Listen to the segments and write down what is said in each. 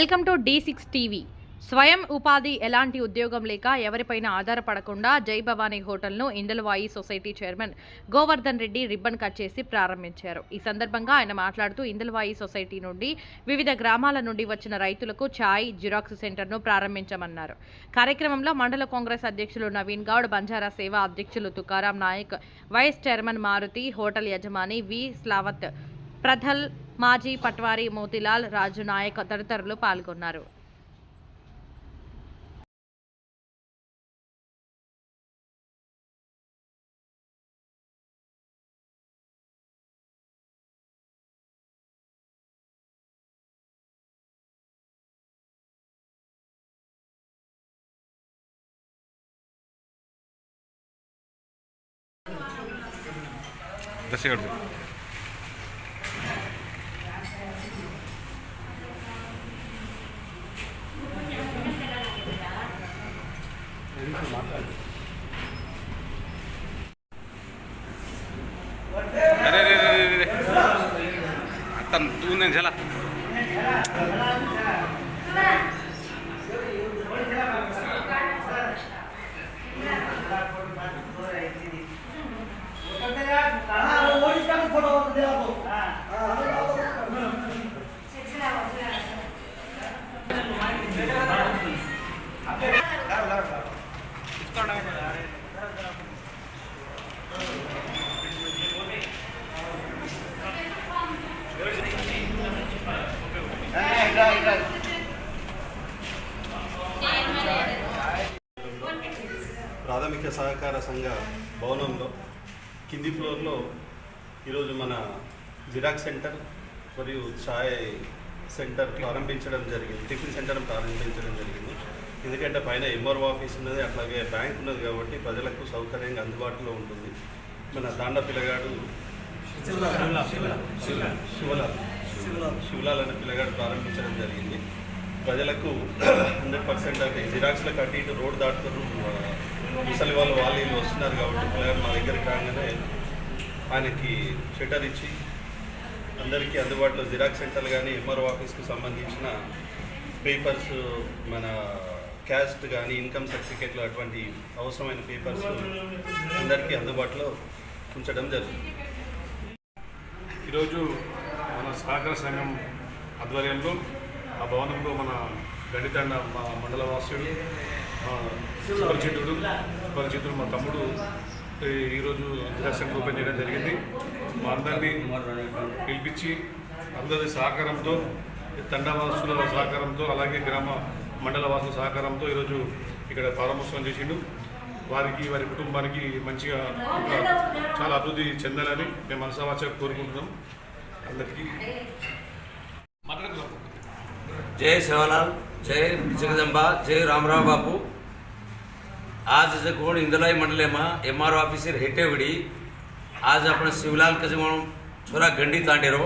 Welcome to D six TV. స్వయం ఉపాధి ఎలాంటి ఉద్యోగం లేక ఎవరిపైన ఆధారపడకుండా Jai Bhavani హోటల్ను Indalwai society chairman Govardhan Reddy ribbon cut చేసి ప్రారంభించారు. ఈ సందర్భంగా ఆయన మాట్లాడుతూ ఇందలవాయి సొసైటీ నుండి వివిధ గ్రామాల నుండి వచ్చిన రైతులకు ఛాయ్ జిరాక్స్ సెంటర్ను ప్రారంభించమన్నారు. కార్యక్రమంలో మండల కాంగ్రెస్ అధ్యక్షులు నవీన్ గౌడ్ బంజారా సేవ అధ్యక్షులు Tukaram Naik vice chairman Maruti hotel యజమాని వి. స్లావత్ ప్రథల్ మాజీ పట్వారి మోతిలాల్ రాజు నాయక్ తదితరులు పాల్గొన్నారు. दस अरे अरे अरे अरे आता तू नाही झाला ప్రాథమిక సహకార సంఘ భవనంలో కింది ఫ్లోర్లో ఈరోజు మన జిరాక్స్ సెంటర్ మరియు ఛాయ్ సెంటర్ ప్రారంభించడం జరిగింది టిఫిన్ సెంటర్ ప్రారంభించడం జరిగింది. ఎందుకంటే పైన ఎంఆర్ఓ ఆఫీస్ ఉన్నది అట్లాగే బ్యాంక్ ఉన్నది కాబట్టి ప్రజలకు సౌకర్యంగా అందుబాటులో ఉంటుంది. మన దాండ పిల్లగాడు శివలాల్ శివలాల్ అనే పిల్లగాడు ప్రారంభించడం జరిగింది. ప్రజలకు హండ్రెడ్ పర్సెంట్ అంటే జిరాక్స్లో కట్టి ఇటు రోడ్ దాటుతారు ముసలి వాళ్ళు వాళ్ళు వీళ్ళు వస్తున్నారు కాబట్టి పిల్లగాడు మా దగ్గరికి రాగానే ఆయనకి షెటర్ ఇచ్చి అందరికీ అందుబాటులో జిరాక్స్ సెంటర్లు కానీ ఎంఆర్ఓ ఆఫీస్కి సంబంధించిన పేపర్స్ మన క్యాస్ట్ కానీ ఇన్కమ్ సర్టిఫికేట్లు అటువంటి అవసరమైన పేపర్స్ అందరికీ అందుబాటులో ఉంచడం జరుగుతుంది. ఈరోజు మన సహకార సంఘం ఆధ్వర్యంలో ఆ భవనంలో మన గండితండ మా మండల వాసుడు మా సుపరిచితుడు సుపరిచితుడు మా తమ్ముడు ఈరోజు నిరాశను ఓపెన్ చేయడం జరిగింది. మా అందరినీ పిలిపించి అందరి సహకారంతో తండవాసుల సహకారంతో అలాగే గ్రామ మండల వాసుల సహకారంతో ఈరోజు ఇక్కడ ప్రారంభోత్సవం చేసిండు. వారికి వారి కుటుంబానికి మంచిగా చాలా అభివృద్ధి చెందాలని మేము మనసావాచ కోరుకుంటున్నాం. అందరికీ జై శివలాల్ జై జగదంబ జై రామరావు బాబు बापू आज जे कोण इंदलाई मंडले માં એમઆરઓ ઓફિસર હેટેવડી आज आपण शिवलाल कसे म्हणून छोरा गंडी तांडेरो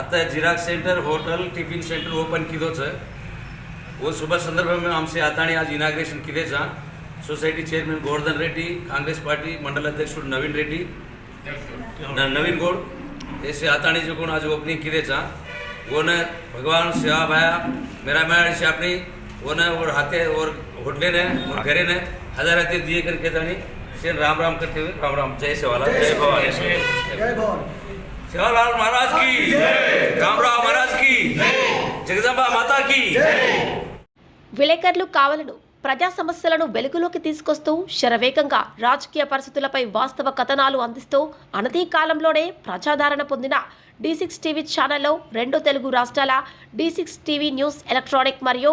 आता xerox centre hotel tiffin centre open किदो છે वो शुभ संदर्भ में हमसे आताणी आज इनाग्रेशन किदे चा society chairman Govardhan Reddy Congress party मंडल अध्यक्ष नवीन रेड्डी न- नवीन गौड़ ऐसे आताणी जो कोण आज ओपनिंग किदे चा वो न भगवान सेवा भाया मेरा मेरा से अपनी वो न और हाथे और होटले ने और घरे ने हजार हाथे दिए करके तानी से राम राम करते हुए राम राम जय सेवालाल जय भवानी सेवालाल महाराज की राम राम महाराज की जगदम्बा माता की విలేకరులు కావలను ప్రజా సమస్యలను వెలుగులోకి తీసుకొస్తూ శరవేగంగా రాజకీయ పరిస్థితులపై వాస్తవ కథనాలు అందిస్తూ అనతి కాలంలోనే ప్రజాదరణ పొందిన డి సిక్స్ టీవీ ఛానల్లో రెండు తెలుగు రాష్ట్రాల D six TV news electronic మరియు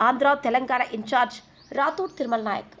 Andhra Telangana in-charge Rathur Tirumala Naik.